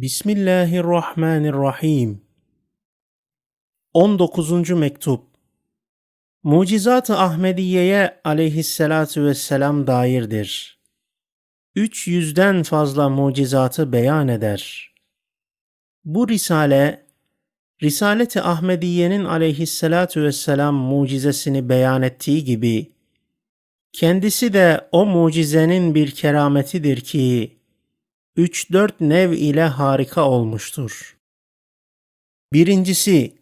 Bismillahirrahmanirrahim. 19. mektup Mucizat-ı Ahmediye'ye aleyhissalatu vesselam dairdir. 300'den fazla mucizatı beyan eder. Bu risale, Risalet-i Ahmediye'nin aleyhissalatu vesselam mucizesini beyan ettiği gibi, kendisi de o mucizenin bir kerametidir ki, 3-4 nev ile harika olmuştur. Birincisi,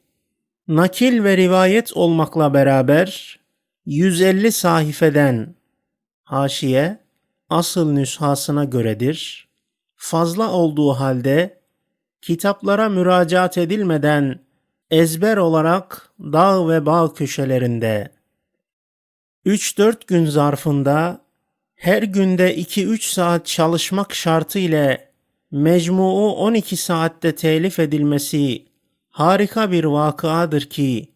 nakil ve rivayet olmakla beraber 150 sayfeden haşiye asıl nüshasına göredir. Fazla olduğu halde kitaplara müracaat edilmeden ezber olarak dağ ve bağ köşelerinde 3-4 gün zarfında her günde 2-3 saat çalışmak şartı ile mecmuu 12 saatte telif edilmesi harika bir vakıadır ki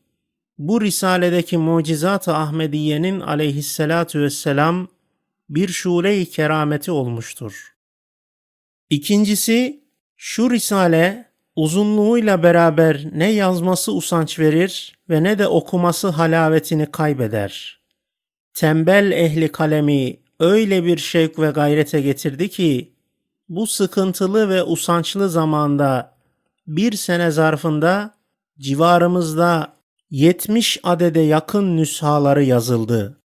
bu risaledeki mucizat-ı Ahmediye'nin aleyhissalatu vesselam bir şule-i kerameti olmuştur. İkincisi, şu risale uzunluğuyla beraber ne yazması usanç verir ve ne de okuması halavetini kaybeder. Tembel ehli kalemi öyle bir şevk ve gayrete getirdi ki bu sıkıntılı ve usançlı zamanda bir sene zarfında civarımızda 70 adede yakın nüshaları yazıldı.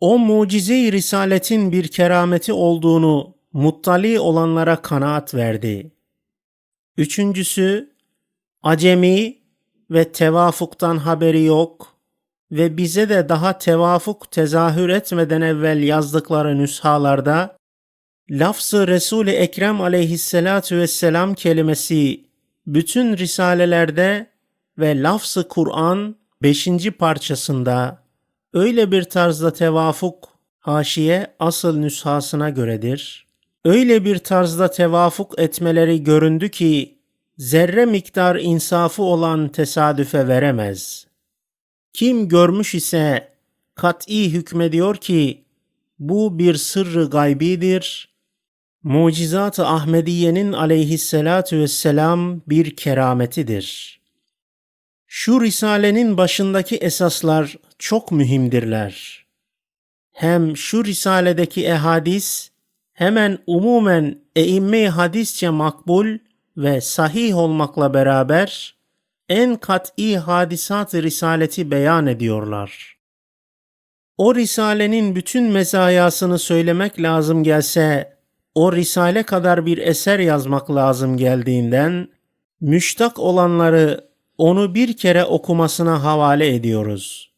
O mucize-i risaletin bir kerameti olduğunu muttali olanlara kanaat verdi. Üçüncüsü, acemi ve tevafuktan haberi yok, ve bize de daha tevafuk tezahür etmeden evvel yazdıkları nüshalarda lafzı Resul-i Ekrem aleyhissalatu vesselam kelimesi bütün risalelerde ve lafzı Kur'an 5. parçasında öyle bir tarzda tevafuk haşiye asıl nüshasına göredir. Öyle bir tarzda tevafuk etmeleri göründü ki zerre miktar insafı olan tesadüfe veremez.'' Kim görmüş ise kat'i hükmediyor ki bu bir sırrı gaybidir. Mucizat-ı Ahmediye'nin aleyhissalatu vesselam bir kerametidir. Şu risalenin başındaki esaslar çok mühimdirler. Hem şu risaledeki ehadis hemen umumen eimme hadisçe makbul ve sahih olmakla beraber en kat'i hadisat-ı risaleti beyan ediyorlar. O risalenin bütün mezayasını söylemek lazım gelse, o risale kadar bir eser yazmak lazım geldiğinden, müştak olanları onu bir kere okumasına havale ediyoruz.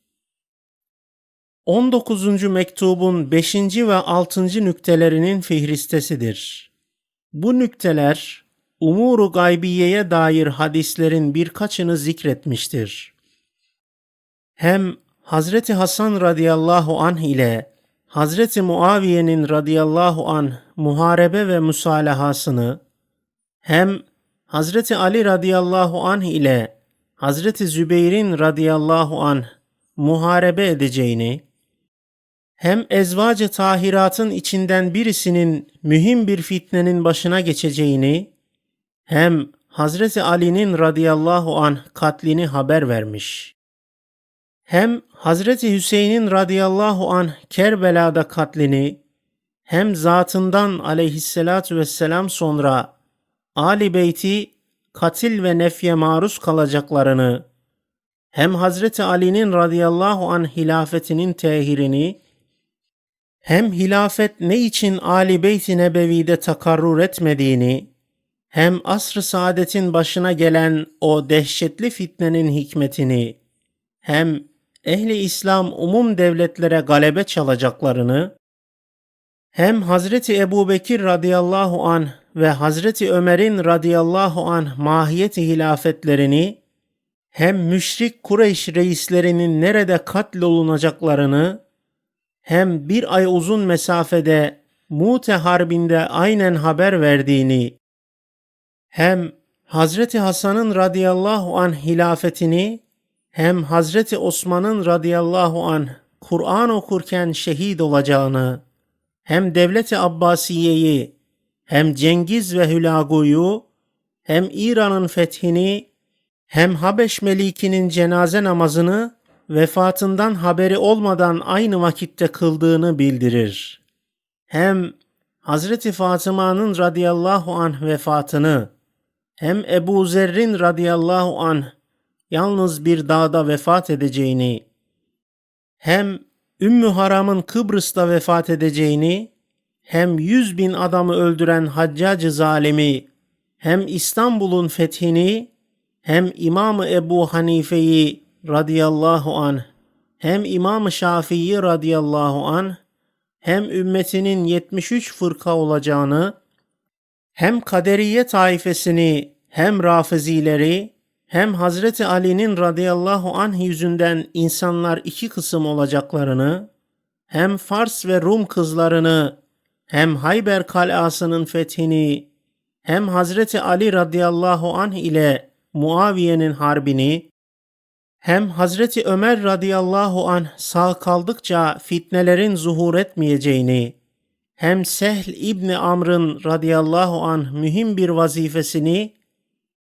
19. mektubun 5. ve 6. nüktelerinin fihristesidir. Bu nükteler umuru gaybiyeye dair hadislerin birkaçını zikretmiştir. Hem Hazreti Hasan radıyallahu anh ile Hazreti Muaviye'nin radıyallahu anh muharebe ve musalahasını hem Hazreti Ali radıyallahu anh ile Hazreti Zübeyir'in radıyallahu anh muharebe edeceğini hem ezvacı tahiratın içinden birisinin mühim bir fitnenin başına geçeceğini hem Hazreti Ali'nin radıyallahu an katlini haber vermiş. Hem Hazreti Hüseyin'in radıyallahu an Kerbela'da katlini hem zatından aleyhissalatu vesselam sonra Ali Beyti katil ve nefye maruz kalacaklarını hem Hazreti Ali'nin radıyallahu an hilafetinin tehirini hem hilafet ne için Ali Beyt-i Nebevi'de takarrur etmediğini hem asr-ı saadetin başına gelen o dehşetli fitnenin hikmetini hem ehli İslam umum devletlere galebe çalacaklarını hem Hazreti Ebu Bekir radıyallahu an ve Hazreti Ömer'in radıyallahu an mahiyeti hilafetlerini hem müşrik Kureyş reislerinin nerede katlolunacaklarını hem bir ay uzun mesafede Mute Harbi'nde aynen haber verdiğini hem Hazreti Hasan'ın radıyallahu an hilafetini hem Hazreti Osman'ın radıyallahu an Kur'an okurken şehit olacağını hem Devleti Abbasiye'yi hem Cengiz ve Hülagu'yu, hem İran'ın fethini, hem Habeş Meliki'nin cenaze namazını vefatından haberi olmadan aynı vakitte kıldığını bildirir. Hem Hazreti Fatıma'nın radıyallahu anh vefatını, hem Ebu Zerrin radıyallahu anh yalnız bir dağda vefat edeceğini, hem Ümmü Haram'ın Kıbrıs'ta vefat edeceğini, hem yüz bin adamı öldüren Haccacı zalimi, hem İstanbul'un fethini, hem İmam Ebu Hanife'yi radıyallahu anh, hem İmam Şafii radıyallahu anh, hem ümmetinin 73 fırka olacağını, hem kaderiye taifesini, hem rafizileri, hem Hazreti Ali'nin radıyallahu anh yüzünden insanlar iki kısım olacaklarını, hem Fars ve Rum kızlarını, hem Hayber kalasının fethini, hem Hazreti Ali radıyallahu anh ile Muaviye'nin harbini, hem Hazreti Ömer radıyallahu anh sağ kaldıkça fitnelerin zuhur etmeyeceğini, hem Sehl İbni Amr'ın radıyallahu anh mühim bir vazifesini,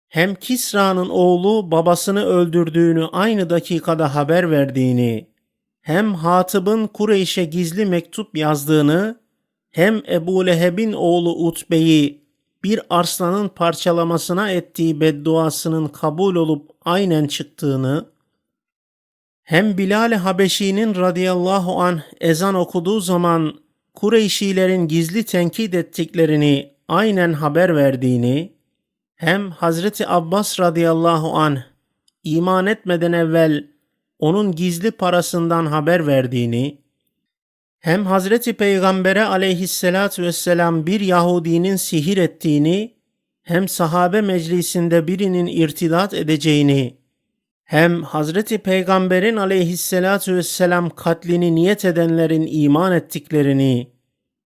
hem Kisra'nın oğlu babasını öldürdüğünü aynı dakikada haber verdiğini, hem Hatib'in Kureyş'e gizli mektup yazdığını, hem Ebu Leheb'in oğlu Utbe'yi bir arslanın parçalamasına ettiği bedduasının kabul olup aynen çıktığını, hem Bilal Habeşi'nin radıyallahu an ezan okuduğu zaman Kureyşilerin gizli tenkit ettiklerini aynen haber verdiğini, hem Hazreti Abbas radıyallahu an iman etmeden evvel onun gizli parasından haber verdiğini, hem Hazreti Peygamber'e aleyhissalatü vesselam bir Yahudinin sihir ettiğini, hem sahabe meclisinde birinin irtidat edeceğini, hem Hazreti Peygamber'in aleyhissalatü vesselam katlini niyet edenlerin iman ettiklerini,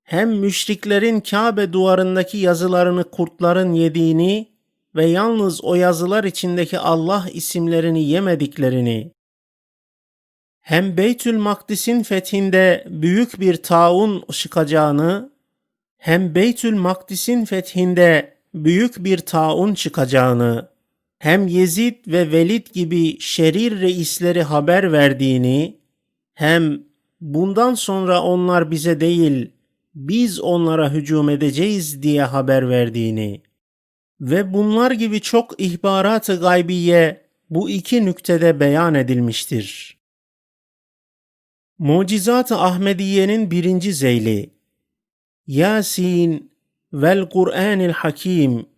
hem müşriklerin Kabe duvarındaki yazılarını kurtların yediğini ve yalnız o yazılar içindeki Allah isimlerini yemediklerini, hem Beytül Makdis'in fethinde büyük bir taun çıkacağını, hem Beytül Makdis'in fethinde büyük bir taun çıkacağını, hem Yezid ve Velid gibi şerir reisleri haber verdiğini, hem bundan sonra onlar bize değil, biz onlara hücum edeceğiz diye haber verdiğini ve bunlar gibi çok ihbarat-ı gaybiye bu iki nüktede beyan edilmiştir. Mucizat-ı Ahmediye'nin birinci zeyli Yasin vel Kur'anil Hakim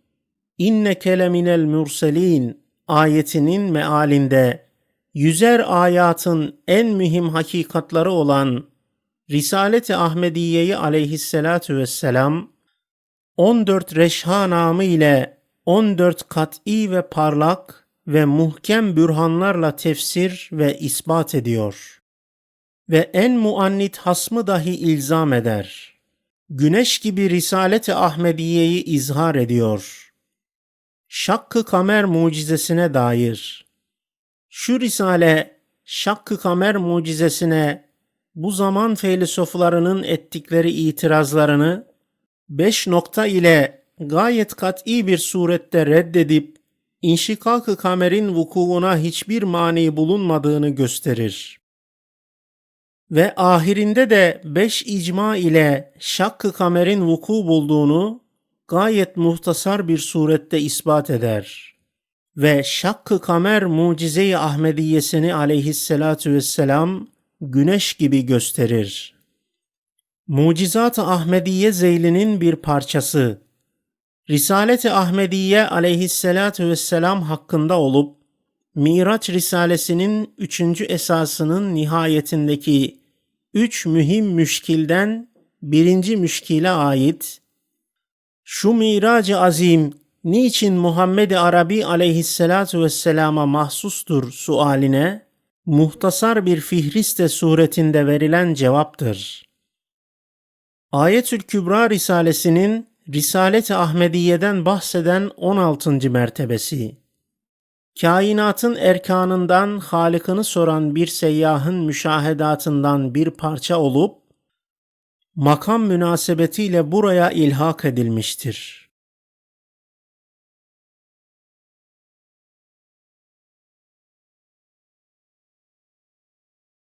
inneke leminel mürselin ayetinin mealinde yüzer ayatın en mühim hakikatları olan Risalet-i Ahmediye'yi aleyhissalatu vesselam 14 reşha namı ile 14 kat'i ve parlak ve muhkem bürhanlarla tefsir ve ispat ediyor. Ve en muannit hasmı dahi ilzam eder. Güneş gibi Risalet-i Ahmediye'yi izhar ediyor. Şakkı kamer mucizesine dair. Şu risale Şakkı kamer mucizesine bu zaman filozoflarının ettikleri itirazlarını beş nokta ile gayet kat'i bir surette reddedip inşikak-ı kamerin vukuuna hiçbir mani bulunmadığını gösterir. Ve ahirinde de beş icma ile şakkı kamerin vuku bulduğunu gayet muhtasar bir surette ispat eder. Ve şakkı kamer mucize-i Ahmediyesini aleyhissalatu vesselam güneş gibi gösterir. Mucizat-ı Ahmediye Zeyli'nin bir parçası. Risalet-i Ahmediye aleyhissalatu vesselam hakkında olup, Miraç Risalesinin üçüncü esasının nihayetindeki üç mühim müşkilden birinci müşkile ait, şu Mirac-ı Azim niçin Muhammed-i Arabi aleyhissalatu vesselama mahsustur sualine, muhtasar bir fihriste suretinde verilen cevaptır. Ayetül Kübra Risalesinin Risalet-i Ahmediye'den bahseden 16. mertebesi. Kainatın erkanından Halık'ını soran bir seyyahın müşahedatından bir parça olup, makam münasebetiyle buraya ilhak edilmiştir.